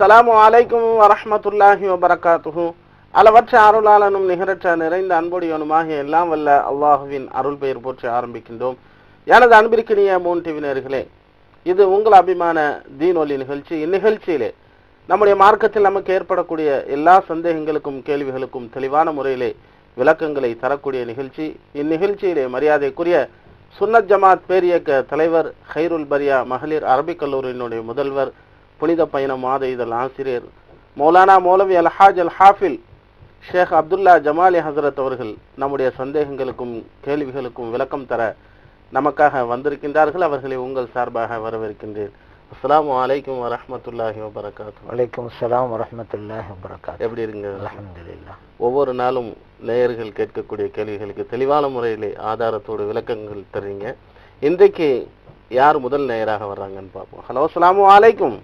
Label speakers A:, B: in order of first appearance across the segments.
A: அஸ்ஸலாமு அலைக்கும் வரமத்துல்லாஹி வபரகாத்துஹு. அளவற்ற அருளாளனும் நிகரற்ற நிறைந்த அன்புடையவனுமாகிய எல்லாம் வல்ல அல்லாஹுவின் அருள் பெயர் போற்றி ஆரம்பிக்கின்றோம். எனது அன்பிற்கினிய மூன் டிவி நேர்களே இது உங்கள் அபிமான தீனொலி நிகழ்ச்சி. இந்நிகழ்ச்சியிலே நம்முடைய மார்க்கத்தில் நமக்கு ஏற்படக்கூடிய எல்லா சந்தேகங்களுக்கும் கேள்விகளுக்கும் தெளிவான முறையிலே விளக்கங்களை தரக்கூடிய நிகழ்ச்சி. இந்நிகழ்ச்சியிலே மரியாதைக்குரிய சுன்னத் ஜமாத் பேரியக்க தலைவர் ஹைருல் பரியா மகளிர் அரபிக் கல்லூரியினுடைய முதல்வர் புனித பயணம் மாத இதழ் ஆசிரியர் மௌலானா மௌலவி அல்ஹாஜ் அல் ஹாஃபில் ஷேக் அப்துல்லா ஜமாலி ஹசரத் அவர்கள் நம்முடைய சந்தேகங்களுக்கும் கேள்விகளுக்கும் விளக்கம் தர நமக்காக வந்திருக்கின்றார்கள். அவர்களை உங்கள் சார்பாக வரவேற்கின்றேன். அஸ்ஸலாமு அலைக்கும் வரஹ்மத்துல்லாஹி வபரகாத்து.
B: வலைக்கம் அஸ்ஸலாம் வரஹ்மத்துல்லாஹி வபரகாத்துஹு
A: எப்படி இருங்க
B: அல்ஹம்துலில்லாஹ்.
A: ஒவ்வொரு நாளும் நேயர்கள் கேட்கக்கூடிய கேள்விகளுக்கு தெளிவான முறையிலே ஆதாரத்தோடு விளக்கங்கள் தர்றீங்க. இன்றைக்கு யார் முதல் நேயராக வர்றாங்கன்னு பார்ப்போம். ஹலோ அஸ்ஸலாமு அலைக்கும்.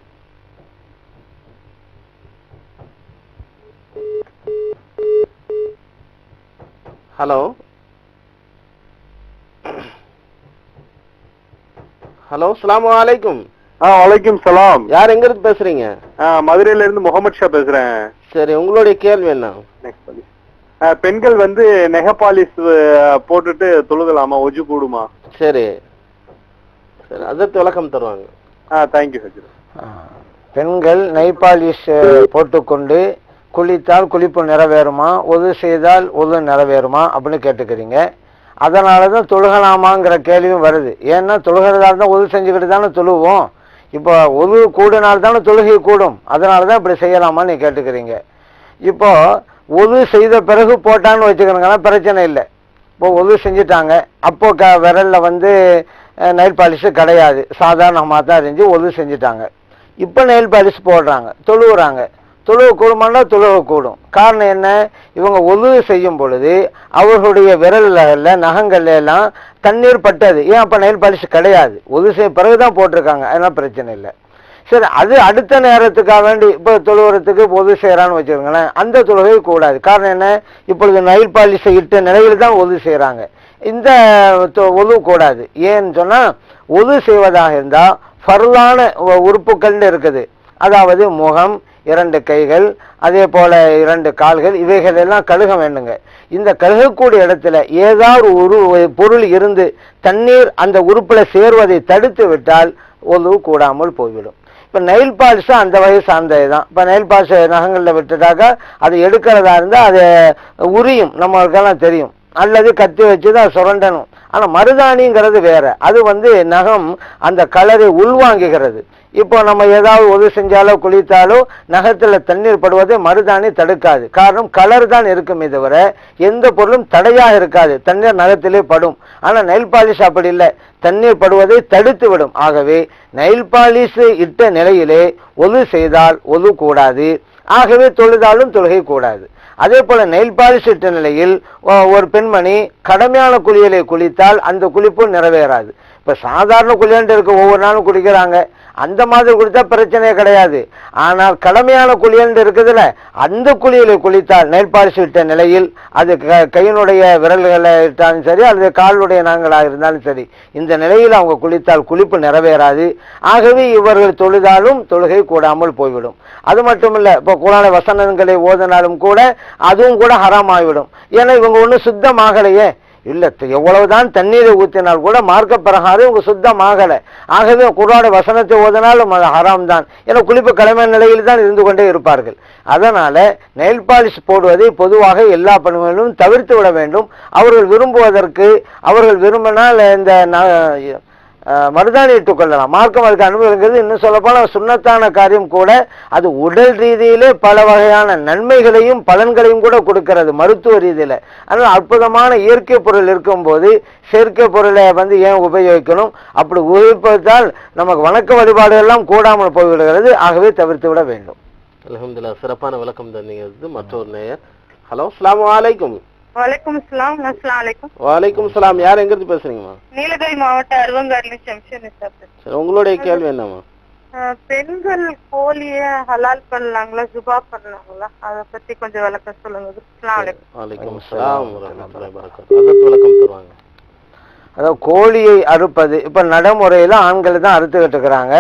A: ஹலோ. ஹலோ அஸ்ஸலாமு அலைக்கும்.
C: ஆ வலைக்கும் சலாம்.
A: யார் எங்க இருந்து பேசுறீங்க?
C: ஆ, மதுரையில இருந்து முகமது ஷா பேசுறேன்.
A: சரி உங்களுடைய கேள்வி என்ன?
C: பெண்கள் வந்து நெகபாலிஸ் போட்டுட்டு தொழுகலாமா? ஒஜு கூடுமா?
A: சரி. சரி அதற்கு விளக்கம் தருவாங்க.
C: ஆ தேங்க்யூ
B: ஆ. பெண்கள் நெய்பாலிஷ் போட்டுக்கொண்டு குளித்தால் குளிப்பு நிறைவேறுமா? ஒது செய்தால் ஒது நிறைவேறுமா? அப்படின்னு கேட்டுக்கிறீங்க. அதனால தான் தொழுகலாமாங்கிற கேள்வியும் வருது. ஏன்னா தொழுகிறதா இருந்தால் ஒது செஞ்சுக்கிட்டு தானே தொழுவோம். இப்போ ஒது கூடினால் தானே தொழுகை கூடும். அதனால தான் இப்படி செய்யலாமான்னு நீ கேட்டுக்கிறீங்க. இப்போ ஒது செய்த பிறகு போட்டான்னு வச்சுக்கிறோங்கன்னா பிரச்சனை இல்லை. இப்போ ஒது செஞ்சுட்டாங்க. அப்போ க விரலில் வந்து நெயில் பாலிஷு கிடையாது. சாதாரணமாக தான் இருந்துச்சு. ஒது செஞ்சுட்டாங்க. இப்போ நெயில் பாலிஷ் போடுறாங்க. தொழுவுறாங்க. தொழுவு கூடுமானா தொழுவு கூடும் காரணம் என்ன? இவங்க ஒது செய்யும் பொழுது அவர்களுடைய விரல்ல நகங்கள்ல எல்லாம் தண்ணீர் பட்டது. ஏன் அப்போ நெயில் பாலிஷ் கிடையாது? ஒது செய்ய பிறகு தான் போட்டிருக்காங்க. அதெல்லாம் பிரச்சனை இல்லை. சரி அது அடுத்த நேரத்துக்காக வேண்டி இப்போ தொழுவுறதுக்கு பொது செய்கிறான்னு வச்சுக்கோங்களேன். அந்த தொழுகை கூடாது. காரணம் என்ன? இப்பொழுது நைல் பாலிஷை இட்ட நிலையில் தான் ஒது செய்கிறாங்க இந்த தொ- ஒது கூடாது. ஏன்னு சொன்னால் ஒது செய்வதாக இருந்தால் ஃபர்லான உறுப்புக்கள்னு உறுப்புகள்னு இருக்குது. அதாவது முகம் இரண்டு கைகள் அதே போல் இரண்டு கால்கள் இவைகள் எல்லாம் கழுக வேண்டுங்க. இந்த கழுகக்கூடிய இடத்துல ஏதாவது ஒரு பொருள் இருந்து தண்ணீர் அந்த உறுப்பில் சேர்வதை தடுத்து விட்டால் ஒது கூடாமல் போய்விடும். இப்போ நெயில் பாலிஷும் அந்த வகை சார்ந்தது தான். இப்போ நெயில் பாலிஷ் நகங்களில் விட்டுட்டாக்கா அது எடுக்கிறதா இருந்தால் அது உரியும் நம்மளுக்கெல்லாம் தெரியும். அல்லது கத்தி வச்சு தான் சுரண்டணும். ஆனால் மருதாணிங்கிறது வேற. அது வந்து நகம் அந்த கலரை உள்வாங்குகிறது. இப்போ நம்ம ஏதாவது உதவி செஞ்சாலோ குளித்தாலோ நகத்தில் தண்ணீர் படுவதை மருதாணி தடுக்காது. காரணம் கலர் தான் இருக்குமே தவிர எந்த பொருளும் தடையாக இருக்காது. தண்ணீர் நகத்திலே படும். ஆனால் நெயில் பாலிஷ் அப்படி இல்லை. தண்ணீர் படுவதை தடுத்து விடும். ஆகவே நெயில் பாலிஷ் இட்ட நிலையிலே ஒது செய்தால் ஒது கூடாது. ஆகவே தொழுதாலும் தொழுகை கூடாது அதே போல நெயில் பாலிஷ் இட்ட நிலையில் ஒரு பெண்மணி கடமையான குளியலை குளித்தால் அந்த குளிப்பு நிறைவேறாது. இப்போ சாதாரண குளியல் இருக்க ஒவ்வொரு நாளும் குளிக்கிறாங்க. அந்த மாதிரி குளித்தா பிரச்சனையே கிடையாது. ஆனால் கடமையான குளியல் இருக்குதுல்ல அந்த குளியலை குளித்தால் நெற்பாரிசு விட்ட நிலையில் அது க- கையினுடைய விரல்களை இருந்தாலும் சரி அல்லது காலுடைய நாங்களாக இருந்தாலும் சரி இந்த நிலையில் அவங்க குளித்தால் குளிப்பு நிறைவேறாது. ஆகவே இவர்கள் தொழுதாலும் தொழுகை கூடாமல் போய்விடும். அது மட்டும் இல்லை இப்போ குரான வசனங்களை ஓதினாலும் கூட அதுவும் கூட ஹராமாகிவிடும். ஏன்னா இவங்க ஒன்றும் சுத்தமாகலையே. இல்லை எவ்வளவுதான் தண்ணீரை ஊற்றினால் கூட மார்க்க பிரகாரம் இவங்க சுத்தமாகலை ஆகவே குரான வசனத்தை ஓதினாலும் அது ஹராம் தான் ஏன்னா குளிப்பு கடமை நிலையில் தான் இருந்து கொண்டே இருப்பார்கள். அதனால் நெயில் பாலிஷ் போடுவதை பொதுவாக எல்லா பெண்களும் தவிர்த்து விட வேண்டும். அவர்கள் விரும்புவதற்கு அவர்கள் விரும்பினால் இந்த மருதாணி இட்டுக்கொள்ளலாம் மார்க்கம் அதுக்கு அனுமதிங்கிறது இன்னும் சொல்லப்போனால் சுண்ணத்தான காரியம் கூட அது உடல் ரீதியிலே பல வகையான நன்மைகளையும் பலன்களையும் கூட கொடுக்கிறது மருத்துவ ரீதியில். ஆனால் அற்புதமான இயற்கை பொருள் இருக்கும்போது செயற்கை பொருளை வந்து ஏன் உபயோகிக்கணும்? அப்படி உபயோகிப்பதால் நமக்கு வணக்க வழிபாடு எல்லாம் கூடாமல் போய்விடுகிறது. ஆகவே தவிர்த்து விட வேண்டும்.
A: அலமதுல்லா சிறப்பான விளக்கம் தந்தீங்க. மற்றொரு நேயர். ஹலோ அஸ்லாம் அலைக்கும்.
D: வலைக்கும் அஸ்லாம் அஸ்லாம் வலைக்கும்
A: வலைக்கும் சலாம். யார் எங்க இருந்து பேசுறீங்கம்மா?
D: நீலகிரி மாவட்டம் அருவங்காரில் ஜங்ஷன் சார்
A: சரி உங்களுடைய கேள்வி என்னம்மா?
D: பெண்கள் கோழிய ஹலால் பண்ணலாங்களா ஜுபா பண்ணலாங்களா? அத பத்தி கொஞ்சம் விளக்கம் சொல்லுங்க. அஸ்லாம் வலைக்கும்
A: வலைக்கும் சலாம் வரஹ்மத்துல்லாஹி வபரகாத்துஹு விளக்கம் தருவாங்க.
B: அதாவது கோழியை அறுப்பது. இப்போ நடைமுறையில் ஆண்களை தான் அறுத்துக்கிட்டு இருக்கிறாங்க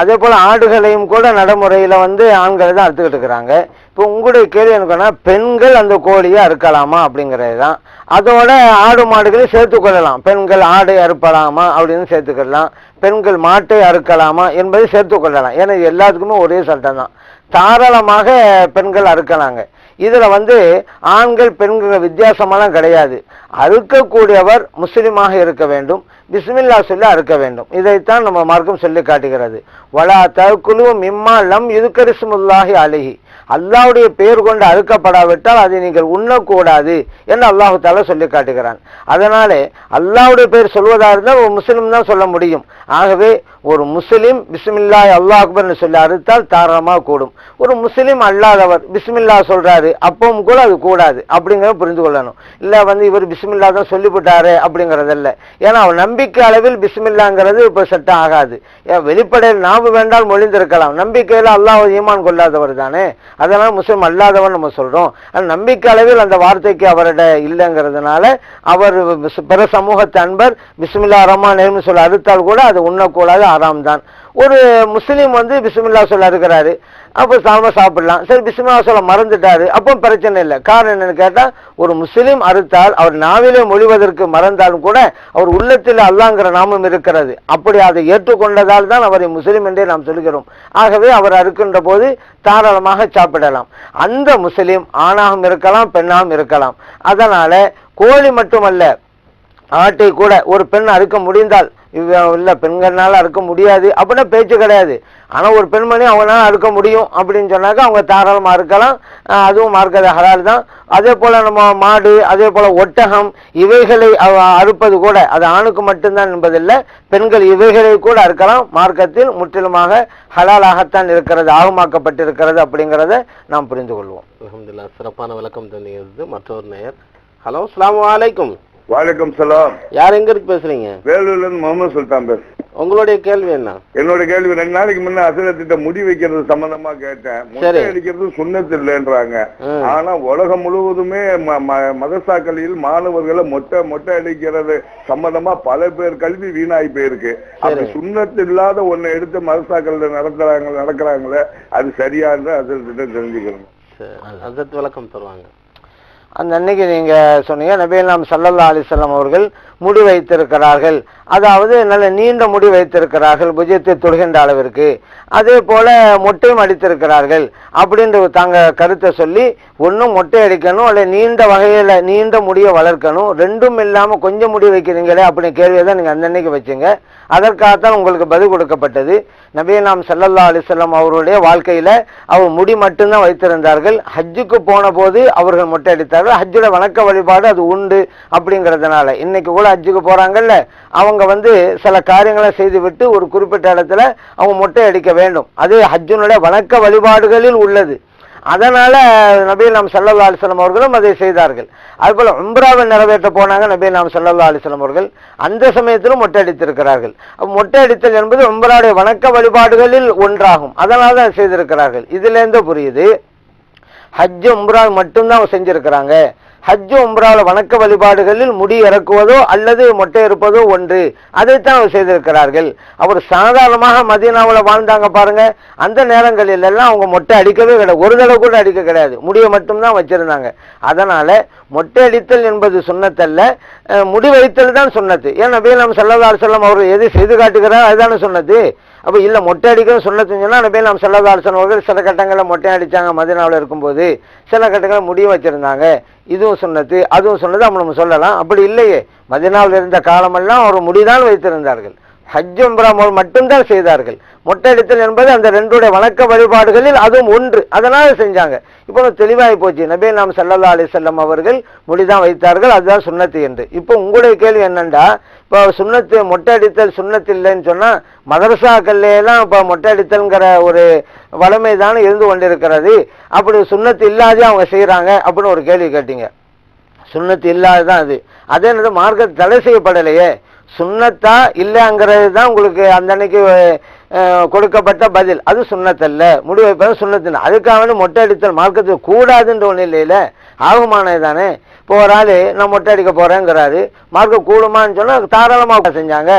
B: அதே போல் ஆடுகளையும் கூட நடைமுறையில் வந்து ஆண்களை தான் அறுத்துக்கிட்டு இருக்கிறாங்க இப்போ உங்களுடைய கேள்வி என்னன்னா பெண்கள் அந்த கோழியை அறுக்கலாமா அப்படிங்கிறது தான் அதோட ஆடு மாடுகளையும் சேர்த்துக்கொள்ளலாம் பெண்கள் ஆடை அறுப்பலாமா அப்படின்னு சேர்த்துக்கொள்ளலாம் பெண்கள் மாட்டை அறுக்கலாமா என்பதை சேர்த்துக்கொள்ளலாம் ஏன்னா எல்லாத்துக்குமே ஒரே சட்டம் தான். தாராளமாக பெண்கள் அறுக்கலாங்க. இதில் வந்து ஆண்கள் பெண்கள் வித்தியாசமெல்லாம் கிடையாது. அறுக்கக்கூடியவர் முஸ்லீமாக இருக்க வேண்டும். பிஸ்மில்லா சொல்லி அறுக்க வேண்டும். இதைத்தான் நம்ம மார்க்கம் சொல்லி காட்டுகிறது. வலா தற்குழு மிம்மா லம் இதுக்கரிசுமுல்லாஹி அலிஹி. அல்லாவுடைய பெயர் கொண்டு அறுக்கப்படாவிட்டால் அதை நீங்கள் உண்ணக்கூடாது என்று அல்லாஹு தாலா சொல்லி காட்டுகிறான். அதனாலே அல்லாவுடைய பெயர் சொல்வதாக இருந்தால் ஒரு முஸ்லீம் தான் சொல்ல முடியும். ஆகவே ஒரு முஸ்லீம் பிஸ்மில்லாஹ் அல்லாஹ் அக்பர்னு சொல்லி அறுத்தால் தாராளமாக கூடும். ஒரு முஸ்லீம் அல்லாதவர் பிஸ்மில்லா சொல்கிறாரு அப்பவும் கூட அது கூடாது அப்படிங்கிறத புரிந்து கொள்ளணும். இல்லை வந்து இவர் பிஸ்மில்லா தான் சொல்லிவிட்டாரு அப்படிங்கிறதில்ல ஏன்னா அவர் நம்பிக்கை அளவில் பிஸ்மில்லாங்கிறது இப்போ செட் ஆகாது. ஏன் வெளிப்படையில் நாம் வேண்டால் மொழிந்திருக்கலாம் நம்பிக்கையில் அல்லாஹ் ஈமான் கொள்ளாதவர் தானே? அதனால் முஸ்லீம் அல்லாதவன் நம்ம சொல்கிறோம் ஆனால் நம்பிக்கை அளவில் அந்த வார்த்தைக்கு அவரோட இல்லைங்கிறதுனால அவர் பிற சமூகத்து அன்பர் பிஸ்மில்லா ரஹ்மான் சொல்ல சொல்லி அறுத்தால் கூட அது உண்ணக்கூடாது ஆறாம் தான் ஒரு முஸ்லீம் வந்து பிஸ்மில்லா சொல்ல இருக்கிறாரு அப்போ சாம சாப்பிடலாம். சரி பிஸ்மில்லா சொல்ல மறந்துட்டாரு. அப்போ பிரச்சனை இல்லை. காரணம் என்னன்னு கேட்டால் ஒரு முஸ்லீம் அறுத்தால் அவர் நாவிலே மொழிவதற்கு மறந்தாலும் கூட அவர் உள்ளத்தில் அல்லாங்கிற நாமம் இருக்கிறது. அப்படி அதை ஏற்றுக்கொண்டதால் தான் அவரை முஸ்லீம் என்றே நாம் சொல்கிறோம். ஆகவே அவர் அறுக்கின்ற போது தாராளமாக சாப்பிடலாம். அந்த முஸ்லீம் ஆணாகவும் இருக்கலாம் பெண்ணாகவும் இருக்கலாம். அதனால கோழி மட்டுமல்ல ஆட்டை கூட ஒரு பெண் அறுக்க முடிந்தால் இவ இல்லை பெண்கள்னால அறுக்க முடியாது அப்படின்னா பேச்சு கிடையாது. ஆனால் ஒரு பெண்மணி அவங்களால அறுக்க முடியும் அப்படின்னு சொன்னாக்க அவங்க தாராளமாக அறுக்கலாம். அதுவும் மார்க்கத ஹலால் தான். அதே போல் நம்ம மாடு அதே போல் ஒட்டகம் இவைகளை அறுப்பது கூட அது ஆணுக்கு மட்டும்தான் என்பதில்லை பெண்கள் இவைகளை கூட அறுக்கலாம். மார்க்கத்தில் முற்றிலுமாக ஹலாலாகத்தான் இருக்கிறது ஆகமாக்கப்பட்டிருக்கிறது அப்படிங்கிறத நாம் புரிந்து கொள்வோம்.
A: அல்ஹம்துலில்லாஹ் சிறப்பான விளக்கம் தந்தது மற்றொரு நேயர். ஹலோ அஸ்ஸலாமு அலைக்கும்.
C: வணக்கம் சலாம்.
A: யார் எங்க இருக்கு பேசுறீங்க?
C: வேலூர்ல இருந்து முகமது சுல்தான் பேச
A: உங்களுடைய கேள்வி என்ன?
C: என்னோட கேள்வி ரெண்டு நாளைக்கு முன்ன அசலத்திட்ட முடி வைக்கிறது சம்பந்தமா கேட்டேன். முட்டை. அடிக்கிறது சுண்ணத்து இல்லைன்றாங்க. ஆனா உலகம் முழுவதுமே ம- ம- மதரசாக்களில் மாணவர்களை மொட்டை மொட்டை அடிக்கிறது சம்பந்தமா பல பேர் கல்வி வீணாகி போயிருக்கு. அப்படி
A: சரி.
C: சுண்ணத்து இல்லாத ஒண்ணு எடுத்து மதரசாக்கள்ல நடத்துறாங்க நடக்கிறாங்களே அது சரியான்னு அசலத்திட்ட தெரிஞ்சுக்கணும்.
A: விளக்கம் தருவாங்க.
B: அந்த அன்னைக்கு நீங்கள் சொன்னீங்க நபீல் நாம் சல்லல்லா அலிசல்லாம் அவர்கள் முடி வைத்திருக்கிறார்கள். அதாவது நல்ல நீண்ட முடி வைத்திருக்கிறார்கள் புஜத்தை தொடுகின்ற அளவிற்கு. அதே போல் மொட்டையும் அடித்திருக்கிறார்கள் அப்படின்ற தாங்க கருத்தை சொல்லி ஒன்றும் மொட்டை அடிக்கணும் அல்ல நீண்ட வகையில் நீண்ட முடியை வளர்க்கணும் ரெண்டும் இல்லாமல் கொஞ்சம் முடி வைக்கிறீங்களே அப்படின்னு கேள்வியை தான் நீங்கள் அந்த அன்னைக்கு வச்சுங்க. அதற்காகத்தான் உங்களுக்கு பதில் கொடுக்கப்பட்டது. நபீல் நாம் சல்லல்லா அலிசல்லாம் அவருடைய வாழ்க்கையில அவர் முடி மட்டும்தான் வைத்திருந்தார்கள். ஹஜ்ஜுக்கு போன போது அவர்கள் மொட்டை அடித்தார்கள் ஹஜ்ஜோட வணக்க வழிபாடு அது உண்டு அப்படிங்கிறதுனால. இன்னைக்கு கூட ஹஜ்ஜுக்கு போறாங்கல்ல அவங்க வந்து சில காரியங்களை செய்து விட்டு ஒரு குறிப்பிட்ட இடத்துல அவங்க மொட்டை அடிக்க வேண்டும். அது ஹஜ்ஜுனுடைய வணக்க வழிபாடுகளில் உள்ளது. அதனால் நபீ நாம் சல்லல்லா அலிஸ்லாம் அவர்களும் அதை செய்தார்கள். அதுபோல் உம்ராவை நிறைவேற்ற போனாங்க நபீ நாம் சல்லல்லா அலிஸ்லாம் அவர்கள். அந்த சமயத்திலும் மொட்டை அடித்திருக்கிறார்கள் மொட்டை அடித்தல் என்பது உம்ராவுடைய வணக்க வழிபாடுகளில் ஒன்றாகும். அதனால் தான் செய்திருக்கிறார்கள். இதுலேருந்து புரியுது. ஹஜ் உம்ரா மட்டும்தான் செஞ்சுருக்கிறாங்க. ஹஜ் உம்ரால வணக்க வழிபாடுகளில் முடி இறக்குவதோ அல்லது மொட்டை இருப்பதோ ஒன்று. அதைத்தான் அவர் செய்திருக்கிறார்கள். அவர் சாதாரணமாக மதியனாவில் வாழ்ந்தாங்க பாருங்க. அந்த நேரங்களில் எல்லாம் அவங்க மொட்டை அடிக்கவே கிடையாது. ஒரு தடவை கூட அடிக்க கிடையாது. முடியை மட்டும்தான் வச்சிருந்தாங்க. அதனால மொட்டை அடித்தல் என்பது சுண்ணத்தல்ல. முடி வைத்தல் தான் சொன்னது ஏன் நபீனம் நாம் செல்லம் அவர் எது செய்து காட்டுகிறார் அதுதானே சொன்னது அப்போ இல்லை மொட்டை அடிக்கணும் சொல்ல செஞ்சோம்னா நபீல் நாம் சல்லா அலிஸ்லாம் அவர்கள் சில கட்டங்களில் மொட்டை அடித்தாங்க மதினாவில் இருக்கும்போது சில கட்டங்களில் முடியும் வச்சுருந்தாங்க. இதுவும் சொன்னது அதுவும் சொன்னது நம்ம நம்ம சொல்லலாம். அப்படி இல்லையே. மதினாவில் இருந்த காலமெல்லாம் அவர் முடிதான் வைத்திருந்தார்கள். ஹஜ் உம்ரா மட்டும்தான் செய்தார்கள். மொட்டை அடித்தல் என்பது அந்த ரெண்டுடைய வணக்க வழிபாடுகளில் அதுவும் ஒன்று. அதனால் செஞ்சாங்க. இப்போ தெளிவாகி போச்சு. நபே நாம் சல்லல்லா அலி செல்லம் அவர்கள் முடிதான் வைத்தார்கள். அதுதான் சுண்ணத்து என்று. இப்போ உங்களுடைய கேள்வி என்னண்டா? இப்போ சுண்ணத்து மொட்டை அடித்தல் சுண்ணத்து இல்லைன்னு சொன்னால் மதரசாக்கள்ல இப்போ மொட்டை அடித்தல்ங்கிற ஒரு வளமை தானே இருந்து கொண்டிருக்கிறது. அப்படி சுண்ணத்து இல்லாதே அவங்க செய்கிறாங்க அப்படின்னு ஒரு கேள்வி கேட்டீங்க. சுண்ணத்து இல்லாததான் அது. அதே நேரம் மார்க்க தடை செய்யப்படலையே. சுண்ணத்தா இல்லைங்கிறது தான் உங்களுக்கு அந்த அன்னைக்கு கொடுக்கப்பட்ட பதில். அது சுண்ணத்தல்ல. முடிவைப்பது சுண்ணத்தில்லை அதுக்காக வேண்டி மொட்டை அடித்தல் மார்க்கத்தில் கூடாதுன்ற ஒன்றும் இல்லையில ஆகுமானது தானே? இப்போ ஒரு ஆளு நான் மொட்டை அடிக்க போகிறேங்கிறாரு மார்க்கம் கூடுமான்னு சொன்னால் தாராளமாக செஞ்சாங்க.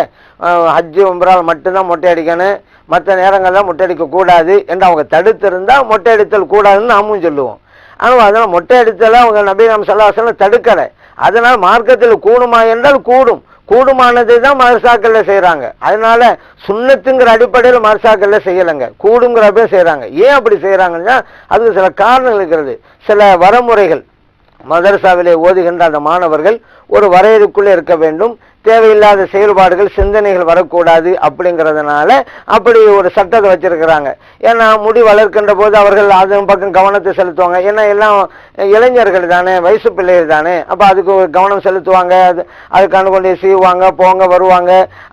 B: ஹஜ்ஜு உம்பரால் மட்டும்தான் மொட்டை அடிக்கணும். மற்ற நேரங்கள்லாம் மொட்டை அடிக்கக்கூடாது என்று அவங்க தடுத்திருந்தால் மொட்டை அடித்தல் கூடாதுன்னு நாமும் சொல்லுவோம். ஆனால் அதனால் மொட்டை அடித்தலை அவங்க நபி நாம் சல்லாசலம் தடுக்கலை. அதனால் மார்க்கத்தில் கூடுமா என்றால் கூடும். கூடுமானதை தான் மதரசாக்கள்ல செய்கிறாங்க அதனால சுண்ணத்துங்கிற அடிப்படையில் மதரசாக்கள்ல செய்யலைங்க. கூடுங்கிறப்ப செய்கிறாங்க ஏன் அப்படி செய்கிறாங்கன்னா அதுக்கு சில காரணங்கள் இருக்கிறது. சில வரமுறைகள். மதரசாவிலே ஓதுகின்ற அந்த மாணவர்கள் ஒரு வரையறுக்குள்ளே இருக்க வேண்டும். தேவையில்லாத செயல்பாடுகள் சிந்தனைகள் வரக்கூடாது அப்படிங்கிறதுனால அப்படி ஒரு சட்டத்தை வச்சிருக்கிறாங்க. ஏன்னா முடி வளர்க்கின்ற போது அவர்கள் அதன் பக்கம் கவனத்தை செலுத்துவாங்க. ஏன்னா எல்லாம் இளைஞர்கள் தானே வயசு பிள்ளைகள் தானே. அப்போ அதுக்கு ஒரு கவனம் செலுத்துவாங்க. அது அதுக்கான கொண்டு செய்வாங்க போங்க வருவாங்க.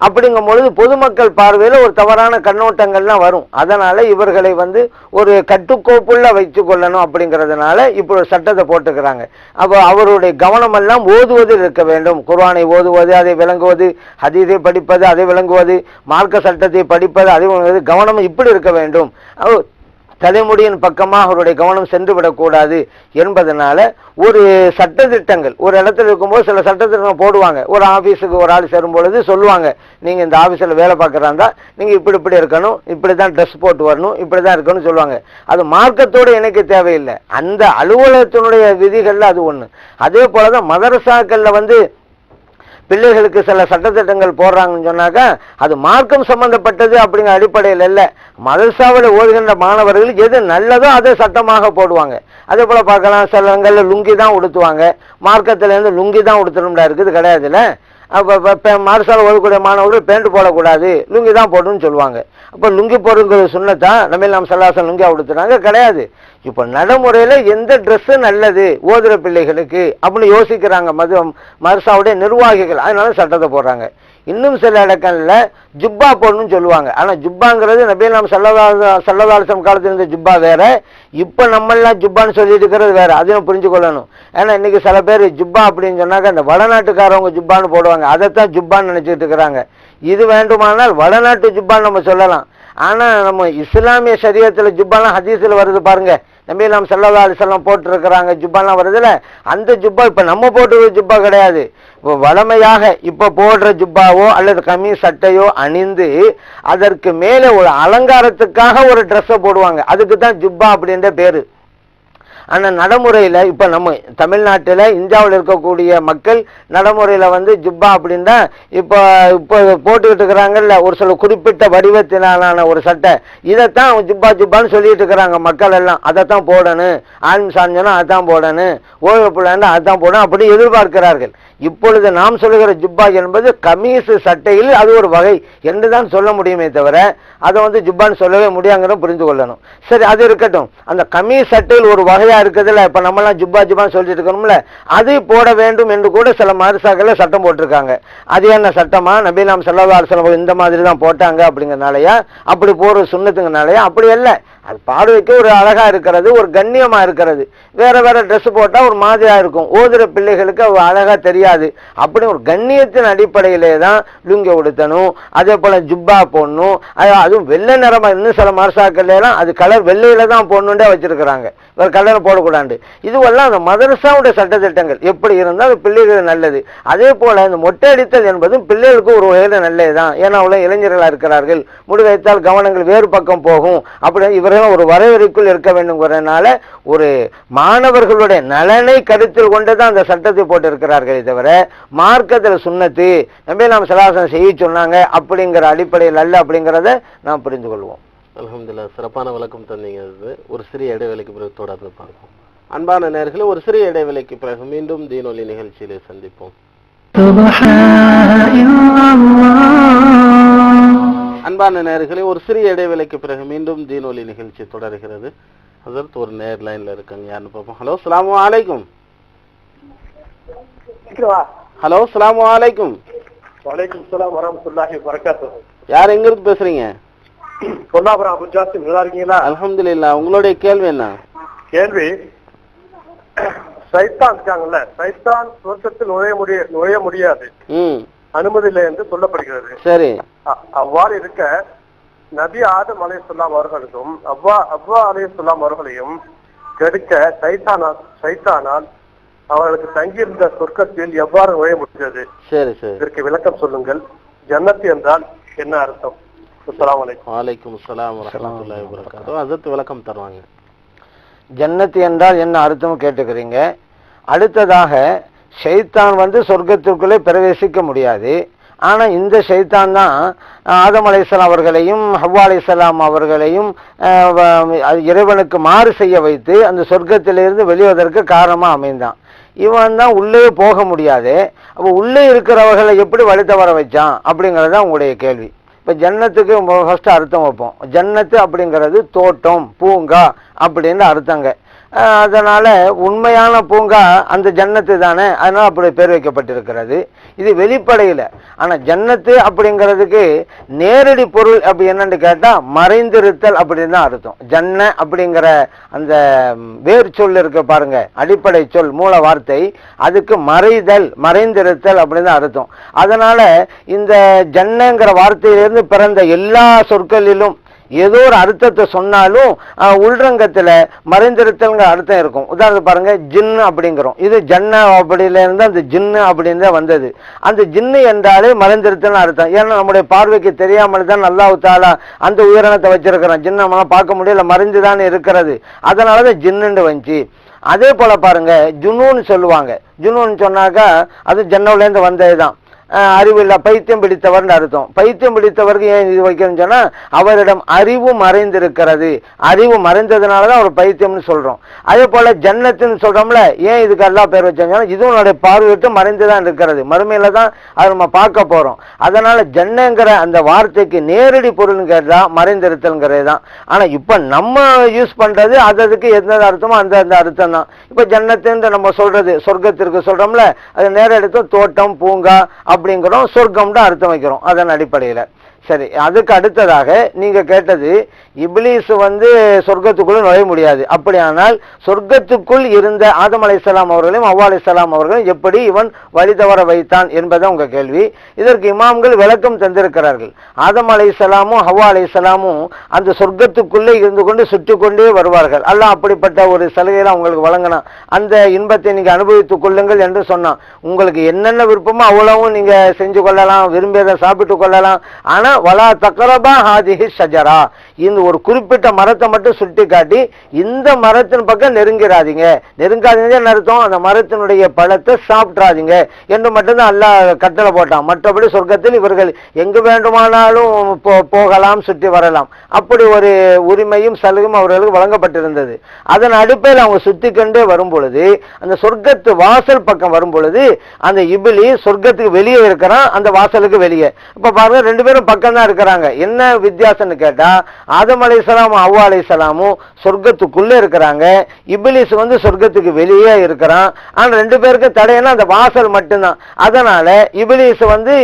B: அப்படிங்கும் பொழுது பொதுமக்கள் பார்வையில் ஒரு தவறான கண்ணோட்டங்கள்லாம் வரும். அதனால் இவர்களை வந்து ஒரு கட்டுக்கோப்புள்ள வைத்து கொள்ளணும் அப்படிங்கிறதுனால இப்போ ஒரு சட்டத்தை போட்டுக்கிறாங்க. அப்போ அவருடைய கவனமெல்லாம் ஓதுவதில் இருக்க வேண்டும். குர்வானை ஓதுவது அதை விளங்குவது ஹதீஸை படிப்பது அதை விளங்குவது மார்க்க சட்டத்தை படிப்பது அதை விளங்குவது கவனம் இப்படி இருக்க வேண்டும். தலைமுடியின் பக்கமாக அவருடைய கவனம் சென்று விடக்கூடாது என்பதனால ஒரு சட்டத்திட்டங்கள் ஒரு இடத்துல இருக்கும்போது சில சட்டத்திட்டங்கள் போடுவாங்க. ஒரு ஆஃபீஸுக்கு ஒரு ஆள் சேரும் பொழுது சொல்லுவாங்க நீங்கள் இந்த ஆஃபீஸில் வேலை பார்க்குறாந்தா நீங்கள் இப்படி இப்படி இருக்கணும் இப்படி தான் ட்ரெஸ் போட்டு வரணும் இப்படி தான் இருக்கணும்னு சொல்லுவாங்க. அது மார்க்கத்தோட இணைக்க தேவையில்லை. அந்த அலுவலகத்தினுடைய விதிகளில் அது ஒன்று அதே போலதான் மதரசாக்களில் வந்து பிள்ளைகளுக்கு சில சட்டத்திட்டங்கள் போடுறாங்கன்னு சொன்னாக்கா அது மார்க்கம் சம்பந்தப்பட்டது அப்படிங்கிற அடிப்படையில் இல்லை. மதர்சாவில் ஓடுகின்ற மாணவர்கள் எது நல்லதோ அதை சட்டமாக போடுவாங்க. அதே போல் பார்க்கலாம் சில இடங்கள்ல லுங்கி தான் உடுத்துவாங்க. மார்க்கத்துலேருந்து லுங்கி தான் உடுத்தணும்டா இருக்குது கிடையாதுல்ல. அப்போ மதரசாவில் ஓடக்கூடிய மாணவர்கள் பேண்ட் போடக்கூடாது லுங்கி தான் போடணும்னு சொல்லுவாங்க. அப்போ லுங்கி போடுங்கிறது தான் நம்ம நாம் சல்லாசம் லுங்கி உடுத்துறாங்க கிடையாது. இப்போ நடைமுறையில் எந்த ட்ரெஸ்ஸு நல்லது? ஓதுற பிள்ளைகளுக்கு அப்படின்னு யோசிக்கிறாங்க மது மதரசாவுடைய நிர்வாகிகள். அதனால சட்டத்தை போடுறாங்க. இன்னும் சில இடங்கள்ல ஜுப்பா போடணும்னு சொல்லுவாங்க. ஆனால் ஜுப்பாங்கிறது நபி நாம் சல்லதா சல்லதாசம் காலத்தில் இருந்த ஜுப்பா வேறு. இப்போ நம்மளாம் ஜுப்பான்னு சொல்லிட்டு இருக்கிறது வேறு. அதையும் புரிஞ்சு கொள்ளணும். ஏன்னா இன்றைக்கி சில பேர் ஜுப்பா அப்படின்னு சொன்னாக்க அந்த வடநாட்டுக்காரவங்க ஜுப்பான்னு போடுவாங்க. அதைத்தான் ஜுப்பான்னு நினச்சிட்டு இருக்கிறாங்க. இது வேண்டுமானால் வடநாட்டு ஜுப்பான்னு நம்ம சொல்லலாம். ஆனால் நம்ம இஸ்லாமிய சரியத்தில் ஜுப்பாலாம் ஹதீஸில் வருது பாருங்க. நபி நாம் சல்லா அலிசல்லாம் போட்டிருக்கிறாங்க ஜுப்பாலாம் வருதுல. அந்த ஜுப்பா இப்போ நம்ம போட்டு ஜுப்பா கிடையாது. இப்போ வளமையாக இப்போ போடுற ஜுப்பாவோ அல்லது கம்மி சட்டையோ அணிந்து அதற்கு மேலே ஒரு அலங்காரத்துக்காக ஒரு ட்ரெஸ்ஸை போடுவாங்க. அதுக்கு தான் ஜுப்பா அப்படின்ற பேர். ஆனால் நடைமுறையில் இப்போ நம்ம தமிழ்நாட்டில் இந்தியாவில் இருக்கக்கூடிய மக்கள் நடைமுறையில் வந்து ஜிப்பா அப்படின்னா இப்போ இப்போ போட்டுக்கிட்டு இருக்கிறாங்கல்ல ஒரு சில குறிப்பிட்ட வடிவத்தினாலான ஒரு சட்டை. இதைத்தான் ஜிப்பா ஜிப்பான்னு சொல்லிட்டு இருக்கிறாங்க மக்கள் எல்லாம். அதைத்தான் போடணும். ஆண் சாஞ்சனா அதான் போடணும். ஓய்வு பிள்ளைன்னா அதான் போடணும். அப்படி எதிர்பார்க்கிறார்கள். இப்பொழுது நாம் சொல்லுகிற ஜுப்பா என்பது கமீஸ் சட்டையில் அது ஒரு வகை என்று தான் சொல்ல முடியுமே தவிர அதை வந்து ஜுப்பான்னு சொல்லவே முடியாங்கிறத புரிந்து கொள்ளணும். சரி அது இருக்கட்டும். அந்த கமீஸ் சட்டையில் ஒரு வகையாக இருக்குதுல்ல இப்போ நம்மலாம் ஜுப்பா ஜுப்பான்னு சொல்லிட்டு இருக்கணும்ல அது போட வேண்டும் என்று கூட சில மதரசாக்கள்ல சட்டம் போட்டிருக்காங்க. அது என்ன சட்டமா? நாம் சல்லா அலுவலம் இந்த மாதிரி தான் போட்டாங்க அப்படிங்கிறனாலயா? அப்படி போகிற சுண்ணத்துங்கனாலயா அப்படி இல்லை அது பார்வைக்கு ஒரு அழகாக இருக்கிறது ஒரு கண்ணியமாக இருக்கிறது. வேறு வேறு ட்ரெஸ் போட்டால் ஒரு மாதிரியாக இருக்கும். ஓதுகிற பிள்ளைகளுக்கு அழகாக தெரியும் முடியாது அப்படி ஒரு கண்ணியத்தின் அடிப்படையிலே தான் லுங்கி உடுத்தணும். அதே போல ஜுப்பா போடணும். அது அதுவும் வெள்ளை நிறமா இன்னும் சில மரசாக்கள்லாம் எல்லாம் அது கலர் வெள்ளையில தான் போடணுண்டே வச்சிருக்கிறாங்க. வேற கலரை போடக்கூடாது. இதுவெல்லாம் அந்த மதரசாவுடைய சட்டத்திட்டங்கள். எப்படி இருந்தால் அது பிள்ளைகள் நல்லது. அதே போல இந்த மொட்டை அடித்தல் என்பதும் பிள்ளைகளுக்கு ஒரு உயர் நல்லது தான் ஏன்னா அவ்வளவு இளைஞர்களாக இருக்கிறார்கள். முடிவைத்தால் கவனங்கள் வேறு பக்கம் போகும். அப்படி இவர்கள் ஒரு வரையறைக்குள் இருக்க வேண்டும்ங்கிறதுனால ஒரு மாணவர்களுடைய நலனை கருத்தில் கொண்டுதான் அந்த சட்டத்தை போட்டு இதை தவிர மார்க்கத்தில் சுண்ணத்து நம்பி நாம் சலாசனம் செய்ய சொன்னாங்க அப்படிங்கிற அடிப்படையில் அல்ல அப்படிங்கிறத நாம் புரிந்து கொள்வோம்.
A: அலமதுல்லா சிறப்பான விளக்கம் தந்தீங்க அது ஒரு சிறிய இடைவெளிக்கு பிறகு தொடர்ந்து பார்ப்போம். அன்பான நேர்களை ஒரு சிறிய இடைவெளிக்கு பிறகு மீண்டும் தீனொலி நிகழ்ச்சியிலே சந்திப்போம். அன்பான நேர்களை ஒரு சிறிய இடைவேளைக்கு பிறகு மீண்டும் தீனொலி நிகழ்ச்சி தொடர்கிறது. அதற்கு ஒரு நேர் லைன்ல இருக்காங்க. யாருன்னு பார்ப்போம். ஹலோ ஸ்லாமு அலைக்கும். ஹலோ ஸ்லாமு அலைக்கும்.
E: வலைக்கும் சலாம் வரமத்துல்லாஹி வரகாத்து
A: யார் எங்க இருந்து பேசுறீங்க?
E: பொன்னாபுரம் அபு ஜாஸ்தி நல்லா இருக்கீங்களா?
A: அல்ஹம்துலில்லாஹ் உங்களுடைய கேள்வி என்ன?
E: கேள்வி சைத்தான் இருக்காங்கல்ல சைத்தான் சுவர்க்கத்தில் நுழைய முடிய நுழைய முடியாது.
A: ம்.
E: அனுமதி இல்லை என்று சொல்லப்படுகிறது.
A: சரி.
E: அவ்வாறு இருக்க நபி ஆதம் அலைஹிஸ்ஸலாம் அவர்களுக்கும் அவ்வா அவ்வா அலைஹிஸ்ஸலாம் அவர்களையும் கெடுக்க சைத்தானா சைத்தானால் அவர்களுக்கு தங்கியிருந்த சொர்க்கத்தில் எவ்வாறு நுழைய முடிந்தது?
A: சரி சரி.
E: இதற்கு விளக்கம் சொல்லுங்கள். ஜன்னத் என்றால் என்ன அர்த்தம்? அஸ்ஸலாமு அலைக்கும்.
A: வலைக்கும் வபரகாத்துஹு. அதற்கு விளக்கம் தருவாங்க.
B: ஜன்னத்து என்றால் என்ன அர்த்தம் கேட்டுக்கிறீங்க? அடுத்ததாக ஷைத்தான் வந்து சொர்க்கத்திற்குள்ளே பிரவேசிக்க முடியாது. ஆனா இந்த ஷைத்தான் தான் ஆதம் அலைஹிஸ்ஸலாம் அவர்களையும் ஹவ்வா அலைஹிஸ்ஸலாம் அவர்களையும் இறைவனுக்கு மாறு செய்ய வைத்து அந்த சொர்க்கத்திலிருந்து வெளிவதற்கு காரணமா அமைந்தான். இவன் தான் உள்ளே போக முடியாது. அப்போ உள்ளே இருக்கிறவர்களை எப்படி வலுத்த வர வச்சான்? அப்படிங்கிறது தான் உங்களுடைய கேள்வி. இப்போ ஜன்னத்துக்கு ஃபஸ்ட்டு அர்த்தம் வைப்போம். ஜன்னத்து அப்படிங்கிறது தோட்டம் பூங்கா அப்படின்னு அர்த்தங்க. அதனால் உண்மையான பூங்கா அந்த ஜன்னத்து தானே. அதனால் அப்படி பேர் வைக்கப்பட்டிருக்கிறது. இது வெளிப்படையில். ஆனால் ஜன்னத்து அப்படிங்கிறதுக்கு நேரடி பொருள் அப்படி என்னன்னு கேட்டால் மறைந்திருத்தல் அப்படின்னு தான் அர்த்தம். ஜன்ன அப்படிங்கிற அந்த வேர் சொல் இருக்க பாருங்க. அடிப்படை சொல் மூல வார்த்தை. அதுக்கு மறைதல் மறைந்திருத்தல் அப்படின்னு தான் அர்த்தம். அதனால் இந்த ஜன்னங்கிற வார்த்தையிலிருந்து பிறந்த எல்லா சொற்களிலும் ஏதோ ஒரு அர்த்தத்தை சொன்னாலும் உள்ரங்கத்தில் மறைந்திருத்தல்ங்கிற அர்த்தம் இருக்கும். உதாரணத்துக்கு பாருங்க ஜின்னு அப்படிங்கிறோம். இது ஜன்ன அப்படிலேருந்து அந்த ஜின்னு அப்படின்னு தான் வந்தது. அந்த ஜின்னு என்றாலே மறைந்திருத்தல்னு அர்த்தம். ஏன்னா நம்முடைய பார்வைக்கு தெரியாமல் தான் நல்லா உத்தாலா அந்த உயிரினத்தை வச்சிருக்கிறோம் ஜின்னு பார்க்க முடியல மறைந்து தான் இருக்கிறது. அதனாலதான் ஜின்னுண்டு வந்துச்சு. அதே போல் பாருங்க ஜுனூன்னு சொல்லுவாங்க. ஜுனூன்னு சொன்னாக்கா அது ஜன்னவுலேருந்து வந்ததுதான். அறிவு இல்லை பைத்தியம் பிடித்தவர்னு அர்த்தம். பைத்தியம் பிடித்தவருக்கு ஏன் இது வைக்கணும்னு சொன்னால் அவரிடம் அறிவு மறைந்திருக்கிறது. அறிவு மறைந்ததுனால தான் அவர் பைத்தியம்னு சொல்கிறோம் அதே போல் ஜன்னத்துன்னு சொல்கிறோம்ல ஏன் இதுக்கு எல்லாம் பேர் வச்சாங்கன்னா இதுவும் நம்முடைய பார்வையிட்டு மறைந்து தான் இருக்கிறது. மறுமையில தான் அதை நம்ம பார்க்க போகிறோம் அதனால் ஜன்னங்கிற அந்த வார்த்தைக்கு நேரடி பொருளுங்கிறது தான் மறைந்திருத்தல்ங்கிறது தான் ஆனால் இப்போ நம்ம யூஸ் பண்ணுறது அது அதுக்கு எந்த அர்த்தமோ அந்த அந்த அர்த்தம் தான் இப்போ ஜன்னத்துன்னு நம்ம சொல்கிறது சொர்க்கத்திற்கு சொல்கிறோம்ல அது நேர தோட்டம் பூங்கா அப்படிங்கிறோம் சொர்க்கம்னு அர்த்தம் வைக்கிறோம். அதன் அடிப்படையில. சரி அதுக்கு அடுத்ததாக நீங்க கேட்டது இப்லீஸ் வந்து சொர்க்கத்துக்குள்ள நுழைய முடியாது. அப்படியானால் சொர்க்கத்துக்குள் இருந்த ஆதம் அலைஹிஸ்ஸலாம் அவர்களையும் அவ்வா அலைஹிஸ்ஸலாம் அவர்களும் எப்படி இவன் வழி தவற வைத்தான் என்பதை உங்க கேள்வி. இதற்கு இமாம்கள் விளக்கம் தந்திருக்கிறார்கள். ஆதம் அலைஹிஸ்ஸலாமும் ஹவ்வா இஸ்லாமும் அந்த சொர்க்கத்துக்குள்ளே இருந்து கொண்டு சுற்றி கொண்டே வருவார்கள். அல்ல அப்படிப்பட்ட ஒரு சலுகையெல்லாம் உங்களுக்கு வழங்கினான். அந்த இன்பத்தை நீங்க அனுபவித்துக் கொள்ளுங்கள் என்று சொன்னான். உங்களுக்கு என்னென்ன விருப்பமோ அவ்வளவும் நீங்க செஞ்சு கொள்ளலாம் விரும்பியதை சாப்பிட்டு கொள்ளலாம். ஆனா வலா தக்கரபா ஹாதிஹி ஷஜரா இந்த ஒரு குறிப்பிட்ட மரத்தை மட்டும் சுட்டி காட்டி இந்த மரத்தின் பக்கம் நெருங்கிறாதீங்க. நெருங்காதீங்க அர்த்தம்? அந்த மரத்தினுடைய பழத்தை சாப்பிட்றாதீங்க. என்று மட்டும்தான் அல்லாஹ் கட்டளை போட்டான். மற்றபடி சொர்க்கத்தில் இவர்கள் எங்கு வேண்டுமானாலும் போகலாம் சுற்றி வரலாம். அப்படி ஒரு உரிமையும் சலுகையும் அவர்களுக்கு வழங்கப்பட்டிருந்தது. அதன் அடிப்படையில் அவங்க சுத்தி கொண்டே வரும் பொழுது அந்த சொர்க்கத்து வாசல் பக்கம் வரும் பொழுது அந்த இபிலி சொர்க்கத்துக்கு வெளியே இருக்கிறான். அந்த வாசலுக்கு வெளியே. இப்போ பாருங்க ரெண்டு பேரும் பக்கம் தான் இருக்கிறாங்க. என்ன வித்தியாசம்னு கேட்டால் ஆதம் அலைஹிஸ்ஸலாமும் அவ்வா அலைஹிஸ்ஸலாமும் சொர்க்கத்துக்குள்ள இருக்கிறாங்க. இபிலிஸ் வந்து சொர்க்கத்துக்கு வெளியே இருக்கிறான். ஆனால் ரெண்டு பேருக்கும் தடையனா அந்த வாசல் மட்டும்தான். அதனால இபிலிஸ் வந்து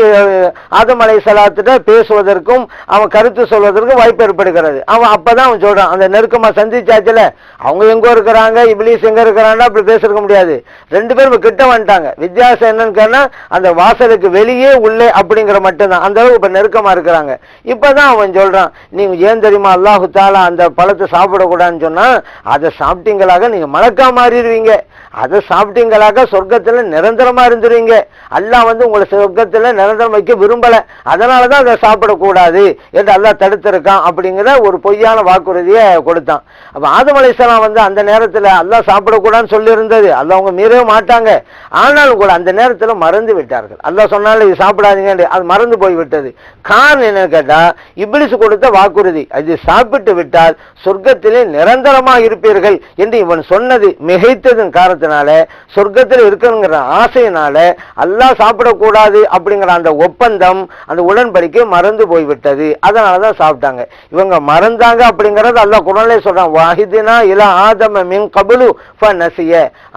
B: ஆதம் ஆதம் அலைஹிஸ்ஸலாத்திட்ட பேசுவதற்கும் அவன் கருத்து சொல்வதற்கும் வாய்ப்பு ஏற்படுகிறது. அவன் அப்பதான் அவன் சொல்றான் அந்த நெருக்கமா சந்திச்சாச்சுல. அவங்க எங்க இருக்கிறாங்க? இபிலிஸ் எங்க இருக்கிறான்னா அப்படி பேசிருக்க முடியாது. ரெண்டு பேரும் கிட்ட வந்துட்டாங்க. வித்தியாசம் என்னன்னு கேட்டால் அந்த வாசலுக்கு வெளியே உள்ளே அப்படிங்கிற மட்டும்தான். அந்த அளவுக்கு இப்ப நெருக்கமா இருக்கிறாங்க. இப்பதான் அவன் சொல்றான் நீங்க ஏன் தெரியுமா அல்லாஹு தாலா அந்த பழத்தை சாப்பிடக்கூடாதுன்னு சொன்னா அதை சாப்பிட்டீங்களாக நீங்க மறக்காம மாறிடுவீங்க. அதை சாப்பிட்டீங்களாக சொர்க்கத்தில் நிரந்தரமாக இருந்துருவீங்க அல்லாஹ் வந்து உங்களை சொர்க்கத்தில் நிரந்தரம் வைக்க விரும்பலை. அதனால தான் அதை சாப்பிடக்கூடாது என்று அல்லாஹ் தடுத்திருக்கான் அப்படிங்கிற ஒரு பொய்யான வாக்குறுதியை கொடுத்தான். அப்போ ஆதம் அலைஹிஸ்ஸலாம் வந்து அந்த நேரத்தில் அல்லாஹ் சாப்பிடக்கூடாதுன்னு சொல்லியிருந்தது. அல்லாஹ் அவங்க மீறவே மாட்டாங்க. ஆனாலும் கூட அந்த நேரத்தில் மறந்து விட்டார்கள். அல்லாஹ் சொன்னாலும் இது சாப்பிடாதீங்கன்னு. அது மறந்து போய் விட்டது. காரணம் என்னன்னு கேட்டால் இப்லிஸ் கொடுத்த வாக்குறுதி அது சாப்பிட்டு விட்டால் சொர்க்கத்திலே நிரந்தரமாக இருப்பீர்கள் என்று இவன் சொன்னது மிகைத்ததன் காரணத்தினால சொர்க்கத்தில் இருக்கணுங்கிற ஆசையினால எல்லாம் சாப்பிடக்கூடாது அப்படிங்கிற அந்த ஒப்பந்தம் அந்த உடன்படிக்கை மறந்து போய்விட்டது. அதனால தான் சாப்பிட்டாங்க. இவங்க மறந்தாங்க அப்படிங்கறது அல்லாஹ் குரலே சொல்றான். வாஹிதினா இல ஆதம மின் கபுலு நசிய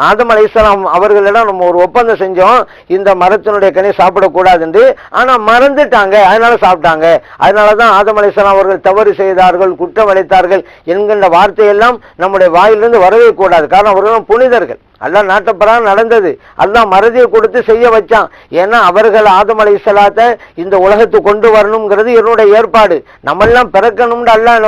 B: ஆதம் அலைஹிஸ்ஸலாம் அவர்களிடம் நம்ம ஒரு ஒப்பந்தம் செஞ்சோம். இந்த மரத்தினுடைய கனி சாப்பிடக்கூடாதுன்னு ஆனா மறந்துட்டாங்க. அதனால சாப்பிட்டாங்க. அதனாலதான் ஆதம் அலைஹிஸ்ஸலாம் அவர்கள் தவறு செய்தார்கள் குற்றம் அளித்தார்கள் என்கின்ற வார்த்தையெல்லாம் நம்முடைய வாயிலிருந்து வரவே கூடாது. காரணம் அவர்கள் புனிதர்கள். அல்லாஹ் நாட்டப்படாம நடந்தது. அல்லாஹ் மறதியை கொடுத்து செய்ய வச்சான். ஏன்னா அவர்கள் ஆதம் அலை சலாத்தை இந்த உலகத்துக்கு கொண்டு வரணுங்கிறது என்னுடைய ஏற்பாடு. நம்மெல்லாம் பிறக்கணும்னு அல்லாஹ்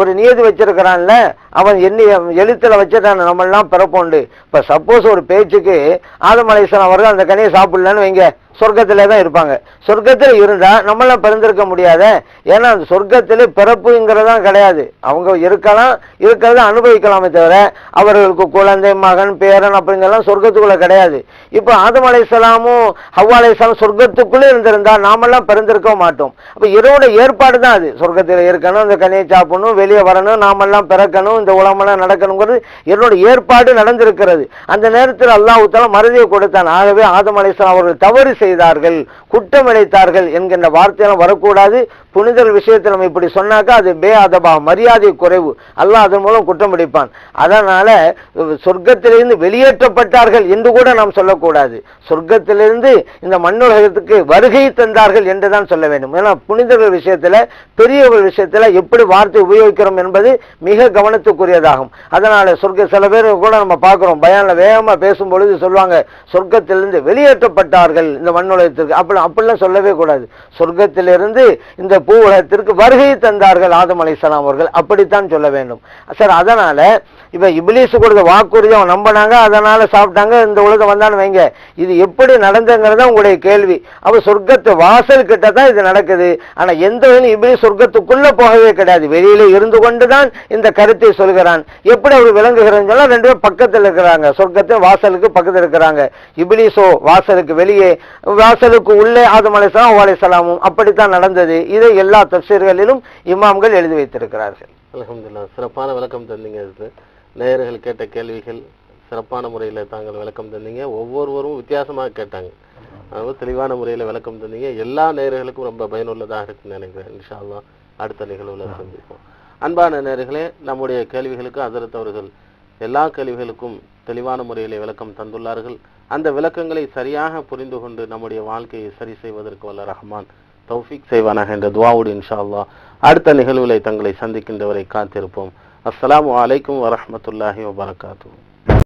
B: ஒரு நியதி வச்சிருக்கிறான்ல அவன் எண்ணி எழுத்தில் வச்சுட்டான் நம்மளாம் பிறப்போண்டு. இப்போ சப்போஸ் ஒரு பேச்சுக்கு ஆதம் அலைசலாம் அவர்கள் அந்த கனியை சாப்பிடலன்னு வைங்க. சொர்க்கத்திலே தான் இருப்பாங்க. சொர்க்கத்தில் இருந்தால் நம்மளாம் பிறந்திருக்க முடியாத. ஏன்னா அந்த சொர்க்கத்தில் பிறப்புங்கிறதான் கிடையாது. அவங்க இருக்கலாம் இருக்கிறத அனுபவிக்கலாமே தவிர அவர்களுக்கு குழந்தை மகன் பேரன் அப்படிங்கெல்லாம் சொர்க்கத்துக்குள்ளே கிடையாது. இப்போ ஆதம் அலைசலாமும் ஹவ்வா அலைசலாம் சொர்க்கத்துக்குள்ளே இருந்திருந்தா நாமெல்லாம் பிறந்திருக்க மாட்டோம். அப்போ இரவோட ஏற்பாடு தான் அது. சொர்க்கத்தில் இருக்கணும் இந்த கனியை சாப்பிடணும் வெளியே வரணும் நாமெல்லாம் பிறக்கணும் இந்த உலகமெல்லாம் நடக்கணுங்கிறது இரவோட ஏற்பாடு நடந்திருக்கிறது. அந்த நேரத்தில் அல்லாஹ் மறதியை கொடுத்தான். ஆகவே ஆதம் அலைசலாம் அவர்கள் தவறு செய்தார்கள் குற்றம் இழைத்தார்கள் என்கின்ற வார்த்தையெல்லாம் வரக்கூடாது. புனிதர் விஷயத்தில் நம்ம இப்படி சொன்னாக்கா அது பே அதபா மரியாதை குறைவு. அல்லாஹ் அதன் மூலம் குற்றம் அடிப்பான் அதனால சொர்க்கத்திலிருந்து வெளியேற்றப்பட்டார்கள் என்று கூட நாம் சொல்லக்கூடாது. சொர்க்கத்திலிருந்து இந்த மண்ணுலகத்துக்கு வருகை தந்தார்கள் என்று தான் சொல்ல வேண்டும். ஏன்னா புனிதர்கள் விஷயத்துல பெரியவர்கள் விஷயத்துல எப்படி வார்த்தை உபயோகிக்கிறோம் என்பது மிக கவனத்துக்குரியதாகும். அதனால சொர்க்க சில பேர் கூட நம்ம பார்க்குறோம். பயானில் வேகமா பேசும்பொழுது சொல்லுவாங்க சொர்க்கத்திலிருந்து வெளியேற்றப்பட்டார்கள் இந்த மண்ணுலகத்திற்கு. அப்படி அப்படிலாம் சொல்லவே கூடாது. சொர்க்கத்திலிருந்து இந்த பூ உலகத்திற்கு வருகை தந்தார்கள் ஆதம் அலைசலாம் அவர்கள். அப்படித்தான் சொல்ல வேண்டும். சார் அதனால இப்ப இபிலிஸ் கொடுத்த வாக்குறுதி அவன் நம்பினாங்க. அதனால சாப்பிட்டாங்க. இந்த உலகம் வந்தான்னு வைங்க இது எப்படி நடந்துங்கிறத உங்களுடைய கேள்வி. அப்போ சொர்க்கத்து வாசல் கிட்ட தான் இது நடக்குது. ஆனால் எந்த வகையிலும் இப்படி சொர்க்கத்துக்குள்ளே போகவே கிடையாது. வெளியில் இருந்து கொண்டு தான் இந்த கருத்தை சொல்கிறான். எப்படி அவர் விளங்குகிறன்னு சொன்னா ரெண்டு பேரும் பக்கத்தில் இருக்கிறாங்க. சொர்க்கத்து வாசலுக்கு பக்கத்தில் இருக்கிறாங்க. இபிலிஸோ வாசலுக்கு வெளியே வாசலுக்கு உள்ளே ஆதம் அலைசலாம் அலைசலாமும் அப்படித்தான் நடந்தது. இதை எல்லா தப்சீர்களிலும் இமாம்கள் எழுதி வைத்திருக்கிறார்கள்.
A: அல்ஹம்துலில்லாஹ் சிறப்பான விளக்கம் தந்தீங்க நேயர்கள் கேட்ட கேள்விகள் சிறப்பான முறையில் தாங்கள் விளக்கம் தந்தீங்க. ஒவ்வொருவரும் வித்தியாசமாக கேட்டாங்க. அதாவது தெளிவான முறையில் விளக்கம் தந்தீங்க. எல்லா நேர்களுக்கும் ரொம்ப பயனுள்ளதாக இருக்குன்னு நினைக்கிறேன். இன்ஷா அடுத்த நிகழ்வுல சந்திப்போம். அன்பான நேர்களே நம்முடைய கேள்விகளுக்கு ஹஜரத் அவர்கள் எல்லா கேள்விகளுக்கும் தெளிவான முறையில் விளக்கம் தந்துள்ளார்கள். அந்த விளக்கங்களை சரியாக புரிந்து கொண்டு நம்முடைய வாழ்க்கையை சரி செய்வதற்கு வல்ல ரஹ்மான் தௌஃபிக் செய்வானாக என்ற துவாவுடு இன்ஷா அடுத்த நிகழ்வுகளை தங்களை சந்திக்கின்றவரை காத்திருப்போம். அஸ்லாம் அலைக்கும் வரமத்துல்லாஹி வபரகாத்தூ